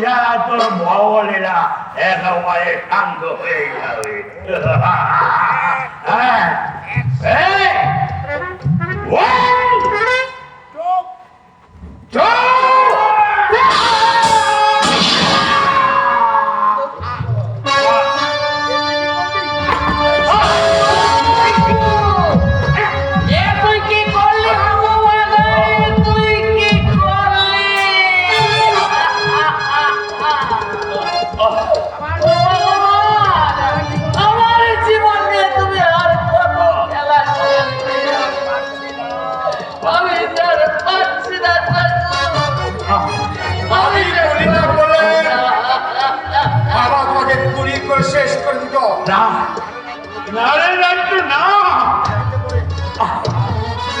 যারা তোর ভবনেরা একেবারে শান্ত হয়ে যাবে।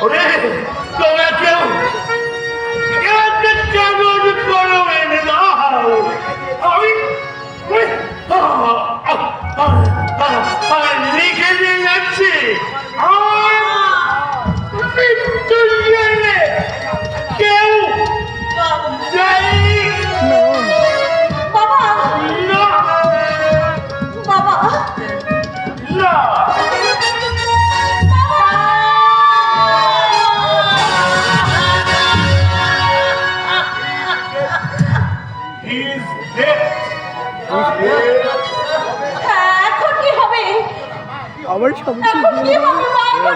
ওরে আমার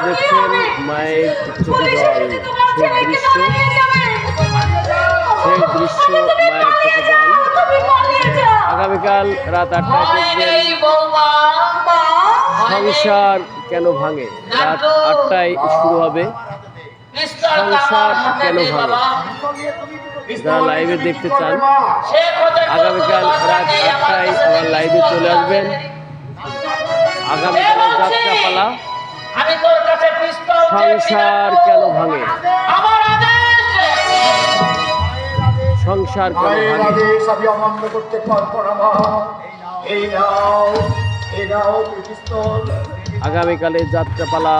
দেখছেন মায়ের চোখে পুলিশ জল সেই দৃশ্য। ধরে নিয়ে যাবে। সেই দৃশ্য মায়ের চোখে জল আগামীকাল রাত আটটায় দেখবেন। সংসার কেন ভাঙে? রাত আটটায় শুরু হবে। সংসার কেন ভাঙে? বাবা। যারা লাইভে দেখতে চান আগামীকাল রাত আটটায় আমার লাইভে চলে আসবেন। আগামীকালের যাত্রাপালা আমি তোর কাছে পিস্তল চেয়েছি না সংসার কেন ভাঙে? সংসার কেন মায়ের ভাঙে? আদেশ অমান্য করতে পারব না এই নাও এই নাও পিস্তল। আগামীকালের যাত্রাপালা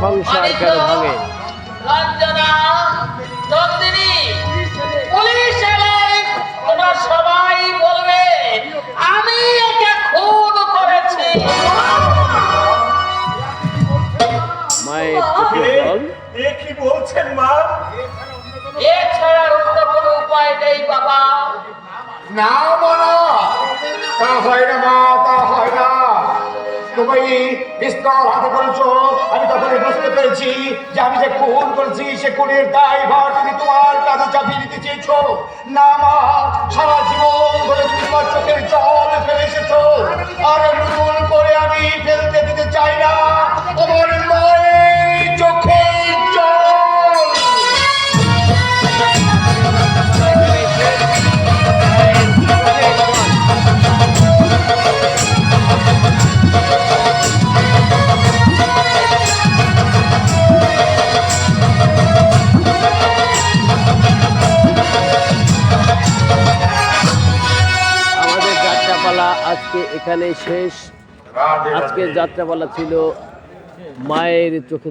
সংসার কেন ভাঙে? রঞ্জনা নন্দিনী না। মানা তা হয় না মা, তা হয় না। তুমি পিস্তল হাতে করেছ, আমি তখনই বুঝতে পেরেছি যে আমি যে খুন করেছি, সে খুনের দায় ভার তুমি তোমার কাজে চাপিয়ে দিতে চেয়েছো। না মা, সারা আজকে এখানে শেষ। আজকে যাত্রাপালা ছিল মায়ের চোখে।